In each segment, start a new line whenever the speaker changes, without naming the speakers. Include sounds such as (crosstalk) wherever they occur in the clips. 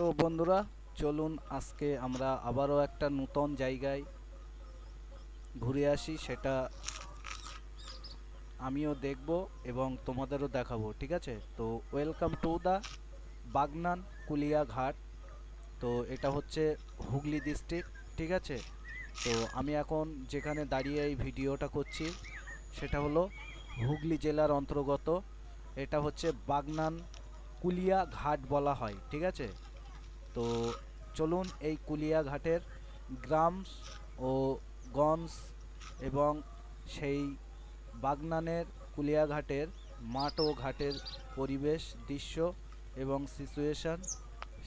তো বন্ধুরা, চলুন আজকে আমরা আবারও একটা নূতন জায়গায় ঘুরে আসি, সেটা আমিও দেখব এবং তোমাদেরও দেখাবো, ঠিক আছে? তো welcome to the Bagnan Kulia Ghat তো এটা হচ্ছে হুগলি ডিস্ট্রিক্ট ঠিক আছে? তো আমি এখন যেখানে দাঁড়িয়ে এই ভিডিওটা করছি, সেটা হলো হুগলি জেলার অন্তর্গত। এটা হচ্ছে বাগনান কুলিয়া ঘাট বলা হয়, ঠিক আছে? তো চলুন এই কুলিয়া ঘাটের গ্রাম ও গঞ্জ এবং সেই বাগনানের কুলিয়া ঘাটের মাঠ ও ঘাটের পরিবেশ, দৃশ্য এবং সিচুয়েশন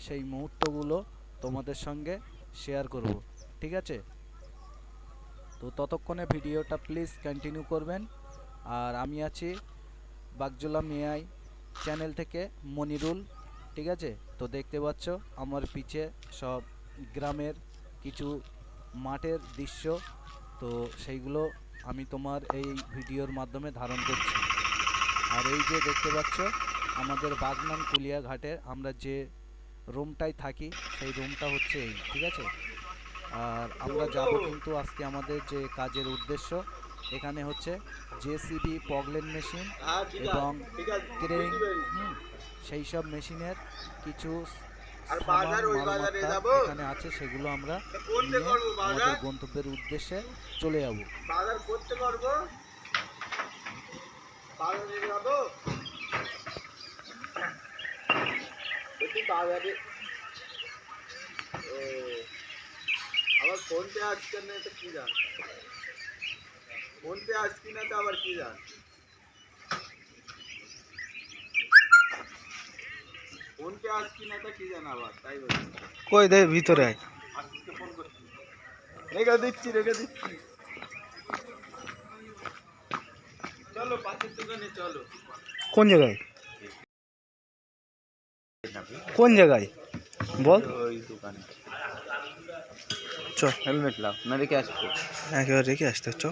সেই মুহূর্তগুলো তোমাদের সঙ্গে শেয়ার করব, ঠিক আছে? তো ততক্ষণে ভিডিওটা প্লিজ কন্টিনিউ করবেন। আর আমি আছি বাগজোলা মিয়াই চ্যানেল থেকে মনিরুল। ঠিক আছে? তো দেখতে পাচ্ছ আমার পিছে সব গ্রামের কিছু মাঠের দৃশ্য। তো সেইগুলো আমি তোমার এই ভিডিওর মাধ্যমে ধারণ করছি। আর এই যে দেখতে পাচ্ছ, আমাদের বাগনান কুলিয়া ঘাটে আমরা যে রুমটায় থাকি, সেই রুমটা হচ্ছে এই, ঠিক আছে? আর আমরা যাব কিন্তু আজকে আমাদের যে কাজের উদ্দেশ্য এখানে হচ্ছে জেসিবি পগলেন মেশিন এবং ক্রেন সেই সব মেশিনের কিছু? এখানে আছে সেগুলো আমরা আমাদের গন্তব্যের উদ্দেশ্যে চলে যাব।
বাজার করতে পারব? বাজারে যাব? বলছি বাজারে। আবার ফোন পে আসছে তো কি জান। ফোন পে আসছি না তো আবার কি জান ফোন পে আসছি না তো কি জান আবার তাই বলছি
কই দে ভিতরে আয়
আজকে ফোন করছি রেখে দিচ্ছি রেখে দিচ্ছি চলো পাশের দোকানে চলো
কোন জায়গায় কোন জায়গায় বল
ওই দোকানে
চ
হেলমেট লাও না রেখে আসব
একেবারে রেখে আসতে চ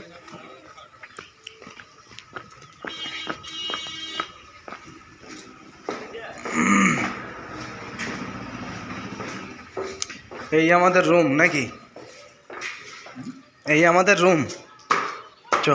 এই আমাদের রুম নাকি? এই আমাদের রুম চ।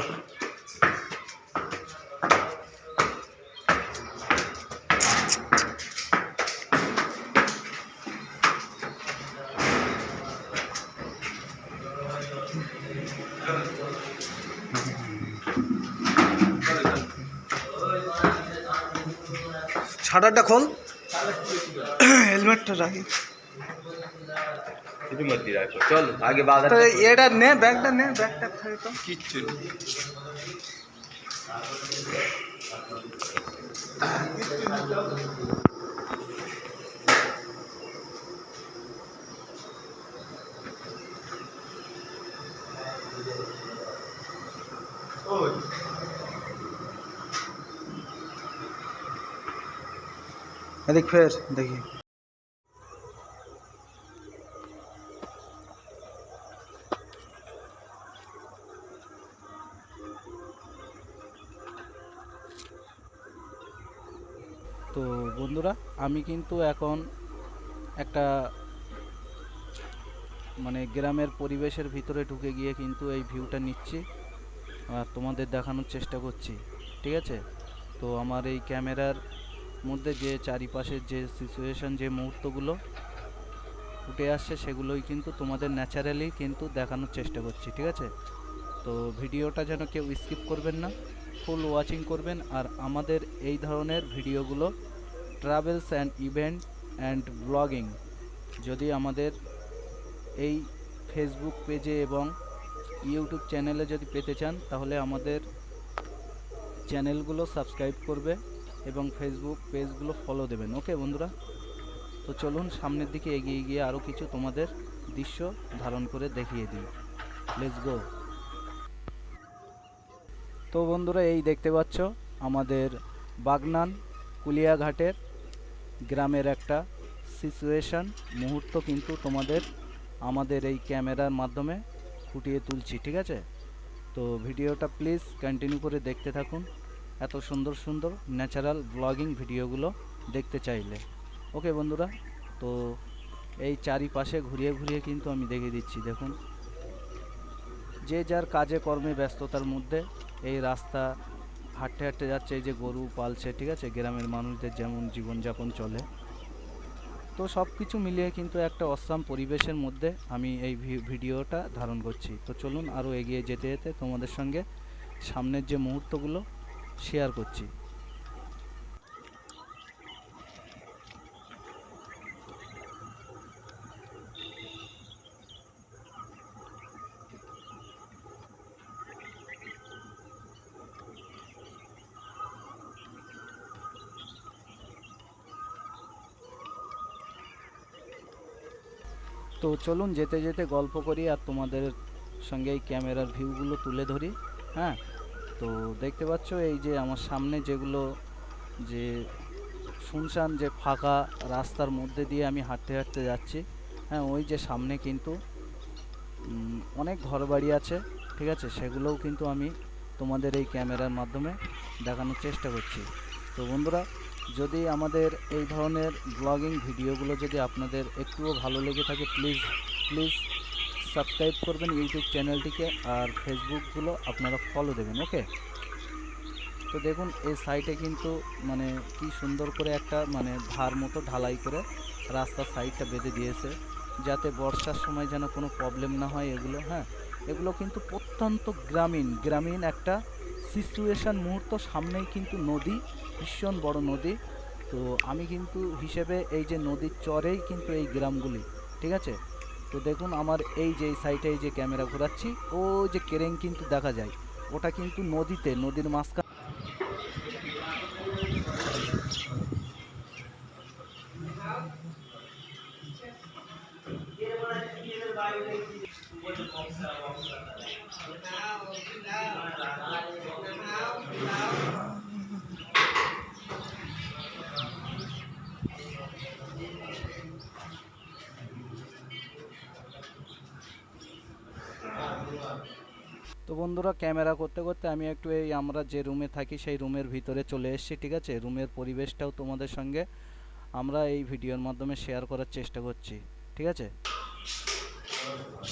ছাটারটা খোল। (coughs) হেলমেটটা রাখি।
কিছু মধ্যে রাখো চলো আগে বাজার
তো এটা নে ব্যাগটা নে ব্যাগটা থাকে তো
কিচ্ছু নেই।
এদিক ফের
তো বন্ধুরা, আমি কিন্তু এখন একটা মানে গ্রামের পরিবেশের ভিতরে ঢুকে গিয়ে কিন্তু এই ভিউটা নিচ্ছি আর তোমাদের দেখানোর চেষ্টা করছি, ঠিক আছে? তো আমার এই ক্যামেরার মধ্যে যে চারিপাশের যে সিচুয়েশন যে মুহূর্তগুলো উঠে আসছে, সেগুলোই কিন্তু তোমাদের ন্যাচারালি কিন্তু দেখানোর চেষ্টা করছি, ঠিক আছে? তো ভিডিওটা যেন কেউ স্কিপ করবেন না। ফুল ওয়াচিং করবেন আর আমাদের এই ধরনের ভিডিওগুলো travels and event and blogging যদি আমাদের এই ফেসবুক পেজে এবং ইউটিউব চ্যানেলে যদি পেতে চান, তাহলে আমাদের চ্যানেলগুলো সাবস্ক্রাইব করবে এবং ফেসবুক পেজগুলো ফলো দেবেন। ওকে বন্ধুরা? তো চলুন সামনের দিকে এগিয়ে গিয়ে আরও কিছু তোমাদের দৃশ্য ধারণ করে দেখিয়ে দিই। লেটস গো তো বন্ধুরা, এই দেখতে পাচ্ছ আমাদের বাগনান কুলিয়াঘাটের গ্রামের একটা সিচুয়েশন মুহূর্ত কিন্তু তোমাদের, আমাদের এই ক্যামেরার মাধ্যমে ফুটিয়ে তুলছি, ঠিক আছে? তো ভিডিওটা প্লিজ কন্টিনিউ করে দেখতে থাকুন, এত সুন্দর সুন্দর ন্যাচারাল ব্লগিং ভিডিওগুলো দেখতে চাইলে। ওকে বন্ধুরা, তো এই চারিপাশে ঘুরিয়ে ঘুরিয়ে কিন্তু আমি দেখিয়ে দিচ্ছি, দেখুন। যে যার কাজে কর্মে ব্যস্ততার মধ্যে এই রাস্তা হাঁটতে হাঁটতে যাচ্ছে, এই যে গরু পালছে, ঠিক আছে? গ্রামের মানুষদের যেমন জীবনযাপন চলে। তো সব কিছু মিলিয়ে কিন্তু একটা অসাম পরিবেশের মধ্যে আমি এই ভিডিওটা ধারণ করছি। তো চলুন আরও এগিয়ে যেতে যেতে তোমাদের সঙ্গে সামনের যে মুহূর্তগুলো শেয়ার করছি। তো চলুন যেতে যেতে গল্প করি আর তোমাদের সঙ্গে এই ক্যামেরার ভিউগুলো তুলে ধরি হ্যাঁ? তো দেখতে পাচ্ছ এই যে আমার সামনে যেগুলো যে শুনশান যে ফাঁকা রাস্তার মধ্যে দিয়ে আমি হাঁটতে হাঁটতে যাচ্ছি হ্যাঁ ওই যে সামনে কিন্তু অনেক ঘরবাড়ি আছে, ঠিক আছে? সেগুলোও কিন্তু আমি তোমাদের এই ক্যামেরার মাধ্যমে দেখানোর চেষ্টা করছি। তো বন্ধুরা যদি আমাদের এই ধরনের ব্লগিং ভিডিওগুলো যদি আপনাদের একটুও ভালো লেগে থাকে প্লিজ প্লিজ সাবস্ক্রাইব করবেন ইউটিউব চ্যানেলটিকে আর ফেসবুকগুলো আপনারা ফলো দেবেন ওকে তো দেখুন, এই সাইডে কিন্তু মানে কি সুন্দর করে একটা মানে ধার মতো ঢালাই করে রাস্তার সাইডটা বেঁধে দিয়েছে, যাতে বর্ষার সময় যেন কোনো প্রবলেম না হয় এগুলো হ্যাঁ? এগুলো কিন্তু প্রত্যন্ত গ্রামীণ গ্রামীণ একটা সিচুয়েশন মুহূর্ত সামনেই কিন্তু নদী, ভীষণ বড় নদী। তো আমি কিন্তু হিসেবে এই যে নদীর চরেই কিন্তু এই গ্রামগুলি, ঠিক আছে? তো দেখুন আমার এই যে সাইডে এই যে ক্যামেরা ঘোরাচ্ছি ও যে কেরেং কিন্তু দেখা যায়। ওটা কিন্তু নদীতে, নদীর মাঝখানে তো বন্ধুরা, ক্যামেরা করতে করতে আমি একটু এই আমরা যে রুমে থাকি সেই রুমের ভিতরে চলে এসেছি, ঠিক আছে? রুমের পরিবেশটাও তোমাদের সঙ্গে আমরা এই ভিডিওর মাধ্যমে শেয়ার করার চেষ্টা করছি, ঠিক আছে? Yeah.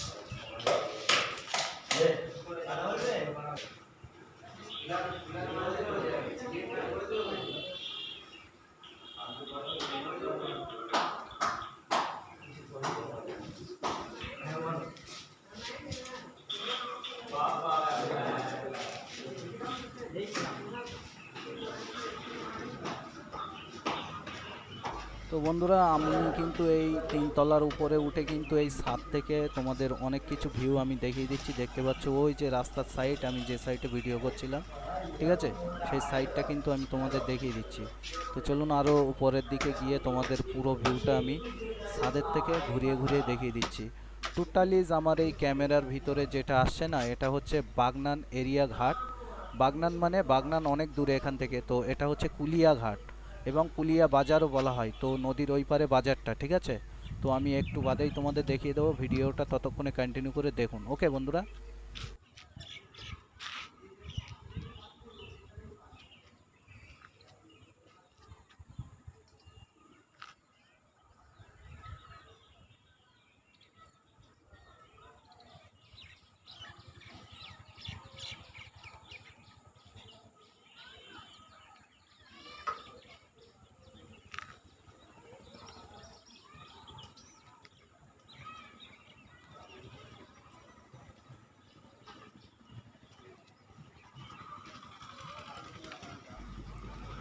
তো বন্ধুরা, আমি কিন্তু এই তিনতলার উপরে উঠে কিন্তু এই ছাদ থেকে তোমাদের অনেক কিছু ভিউ আমি দেখিয়ে দিচ্ছি। দেখতে পাচ্ছ ওই যে রাস্তার সাইড আমি যে সাইডে ভিডিও করছিলাম, ঠিক আছে? সেই সাইডটা কিন্তু আমি তোমাদের দেখিয়ে দিচ্ছি। তো চলুন আরও উপরের দিকে গিয়ে তোমাদের পুরো ভিউটা আমি ছাদের থেকে ঘুরিয়ে ঘুরিয়ে দেখিয়ে দিচ্ছি। টোটালিজ আমার এই ক্যামেরার ভিতরে যেটা আসছে না, এটা হচ্ছে বাগনান এরিয়া ঘাট। বাগনান মানে বাগনান অনেক দূরে এখান থেকে, তো এটা হচ্ছে কুলিয়া ঘাট। এবং কুলিয়া বাজারও বলা হয়। তো নদীর ওই পারে বাজারটা, ঠিক আছে? তো আমি একটু বাদেই তোমাদের দেখিয়ে দেবো, ভিডিওটা ততক্ষণে কন্টিনিউ করে দেখুন। ওকে বন্ধুরা?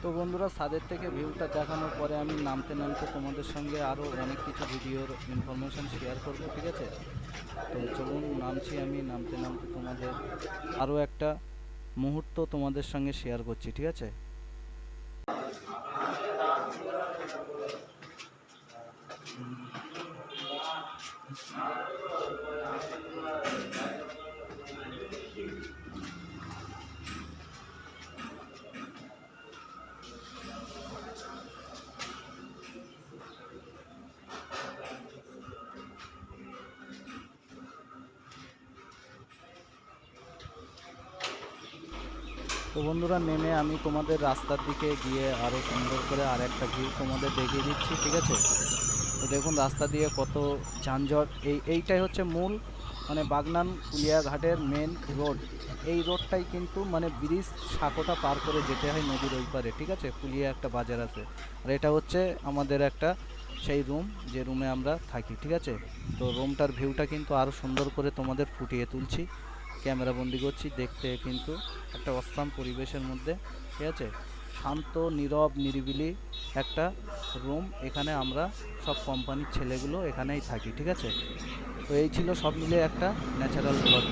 তো বন্ধুরা সাদের থেকে ভিউটা দেখানোর পরে আমি নামতে নামতে তোমাদের সঙ্গে আরও অনেক কিছু ভিডিওর ইনফরমেশান শেয়ার করব, ঠিক আছে? তো চলুন, নামছি আমি, নামতে নামতে তোমাদের আরও একটা মুহূর্ত তোমাদের সঙ্গে শেয়ার করছি, ঠিক আছে? তো বন্ধুরা, নেমে আমি তোমাদের রাস্তার দিকে গিয়ে আরও সুন্দর করে আর একটা ভিউ তোমাদের দেখিয়ে দিচ্ছি, ঠিক আছে? তো দেখুন, রাস্তা দিয়ে কত যানজট। এই, এইটাই হচ্ছে মূল মানে বাগনান কুলিয়াঘাটের মেন রোড এই রোডটাই কিন্তু মানে ব্রিজ সাঁকোটা পার করে যেতে হয় নদীর ওই পারে, ঠিক আছে? কুলিয়া একটা বাজার আছে। আর এটা হচ্ছে আমাদের একটা সেই রুম যে রুমে আমরা থাকি, ঠিক আছে? তো রুমটার ভিউটা কিন্তু আরও সুন্দর করে তোমাদের ফুটিয়ে তুলছি। ক্যামেরা বন্দি করছি দেখতে কিন্তু একটা অসাম পরিবেশের মধ্যে, ঠিক আছে? শান্ত, নীরব, নিরিবিলি একটা রুম এখানে আমরা সব কোম্পানির ছেলেগুলো এখানেই থাকি, ঠিক আছে? তো এই ছিল সব মিলে একটা ন্যাচারাল ব্লগ